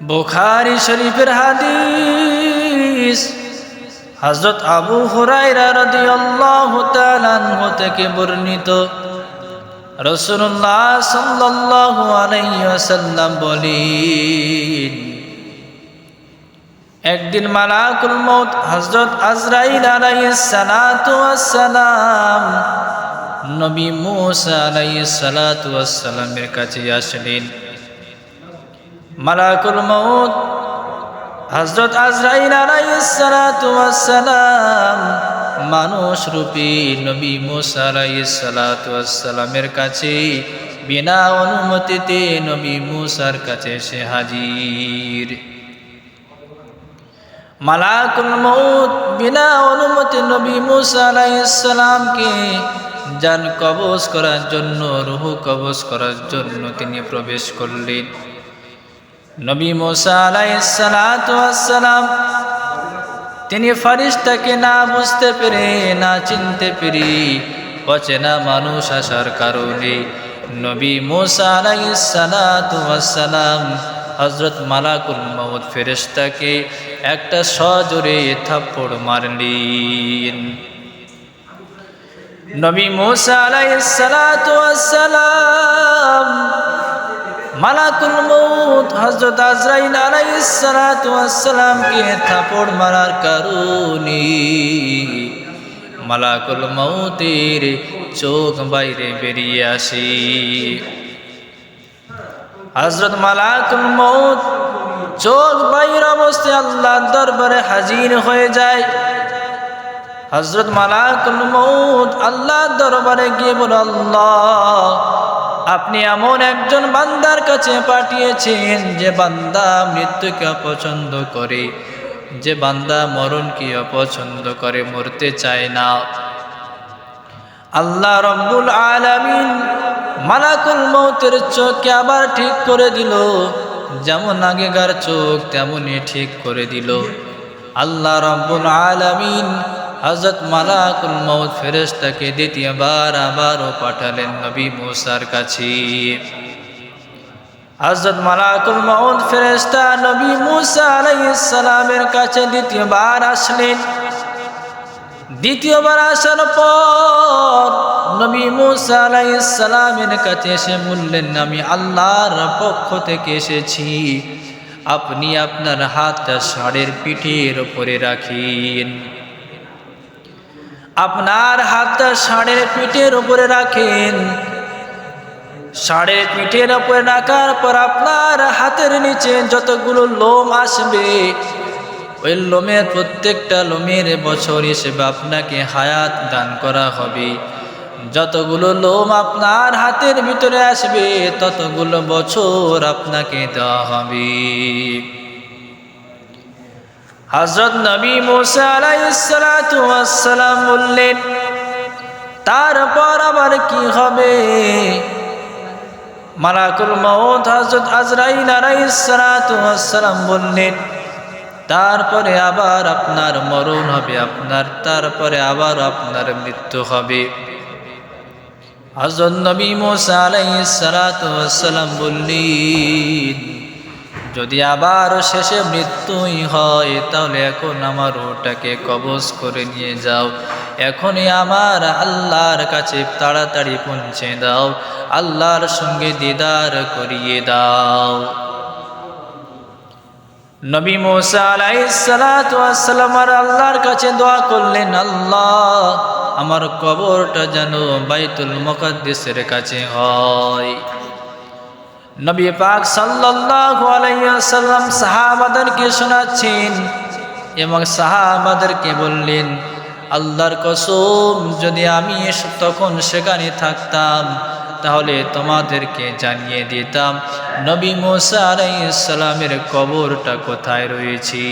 বুখারি শরীফের হাদিস হজরত আবু হুরাইরা রাদিয়াল্লাহু তাআলা থেকে বর্ণিত। রাসূলুল্লাহ সাল্লাল্লাহু আলাইহি ওয়াসাল্লাম বলেন, একদিন মালাকুল মউত হযরত আজরাইল আলাইহিস সালাতু ওয়াস সালাম নবী মূসা আলাইহিস সালাতু ওয়াস সালামের কাছে আসলেন। মালাকুল মউত। হজরত আজরাইল আলাইহিস সালাতু সালাম মানুষ রূপী নবী মুসা কাছে বিনা অনুমতিতে নবী মুসার কাছে সে হাজির। মালাকুল মউত বিনা অনুমতি নবী মুসা আলাইহিস সালামকে যান কবজ করার জন্য, রুহু কবজ করার জন্য তিনি প্রবেশ করলেন। নবী মোসা আলাইসালাম তিনি ফারিস্তাকে না বুঝতে পেরে, না চিনতে পেরে অচেনা মানুষ আসার কারণে নবী মোসা আলাইসালাম হজরত মালাকুল মহম্মদ ফেরেস্তাকে একটা সজোরে থাপ্পড় মারলেন। নবী মোসা আলাইসালাম মালাকুল মউত হযরত আজরাইল আলাইহিস সালাতু থাপড় মারার কারণে? মালাকুল মউতের চোখ বাইরে বেরিয়ে আসে। হযরত মালাকুল মউত চোখ বাইর অবস্থায় আল্লাহর দরবারে হাজির হয়ে যায়। হযরত মালাকুল মউত আল্লাহর দরবারে গিয়ে বলে, আল্লাহ আপনি এমন একজন বান্দার কাছে পাঠিয়েছেন যে বান্দা মৃত্যুকে অপছন্দ করে, যে বান্দা মরণকে অপছন্দ করে, মরতে চায় না। আল্লাহ রব্বুল আলামিন মালাকুল মৌতের চোখকে আবার ঠিক করে দিল, যেমন আগেকার চোখ তেমনই ঠিক করে দিল। আল্লাহ রব্বুল আলামিন হজরত মালাকুল মৌত ফেরেস্তাকে দ্বিতীয়বার আবারও পাঠালেন নবী মুসার কাছে। হজরত মালাকুল মৌত ফেরেস্তা নবী মুসা আলাইসালামের কাছে দ্বিতীয়বার আসলেন। দ্বিতীয়বার আসার পর নবী মুসা আলাইসালামের কাছে এসে বললেন, আমি আল্লাহর পক্ষ থেকে এসেছি। আপনি আপনার হাতটা ষাঁড়ের পিঠের ওপরে রাখেন। আপনার হাতটা ষাঁড়ের পিঠের উপরে রাখেন। ষাঁড়ের পিঠের উপরে রাখার পর আপনার হাতের নিচে যতগুলো লোম আসবে, ওই লোমের প্রত্যেকটা লোমের বছর হিসেবে আপনাকে হায়াত দান করা হবে। যতগুলো লোম আপনার হাতের ভিতরে আসবে, ততগুলো বছর আপনাকে দেওয়া হবে। হজরত নবী মুসা বললেন তারপর আবার কি হবে? মালাকুল মৌত হজরত আজরাইল আলাইসালাম বললেন তারপরে আবার আপনার মরণ হবে, আপনার তারপরে আবার আপনার মৃত্যু হবে। হজরত নবী মুসা আলাইসালাম বললেন যদি আবার শেষে মৃত্যুই হয়, তাহলে এখন আমার ওটাকে কবজ করে নিয়ে যাও। এখনই আমার আল্লাহর কাছে তাড়াতাড়ি পৌঁছে দাও, আল্লাহর সঙ্গে দিদার করিয়ে দাও। নবী মোসা আলাইসালাম আর আল্লাহর কাছে দোয়া করলেন, আল্লাহ, আমার কবরটা যেন বাইতুল মকদ্দেশের কাছে হয়। নবী পাক সাল্লাল্লাহু আলাইহি ওয়াসাল্লাম সাহাবাদেরকে শোনাচ্ছেন এবং সাহাবাদেরকে বললেন, আল্লাহর কসম, যদি আমি তখন সেখানে থাকতাম, তাহলে তোমাদেরকে জানিয়ে দিতাম নবী মুসা আলাইহিস সালামের কবরটা কোথায় রয়েছে।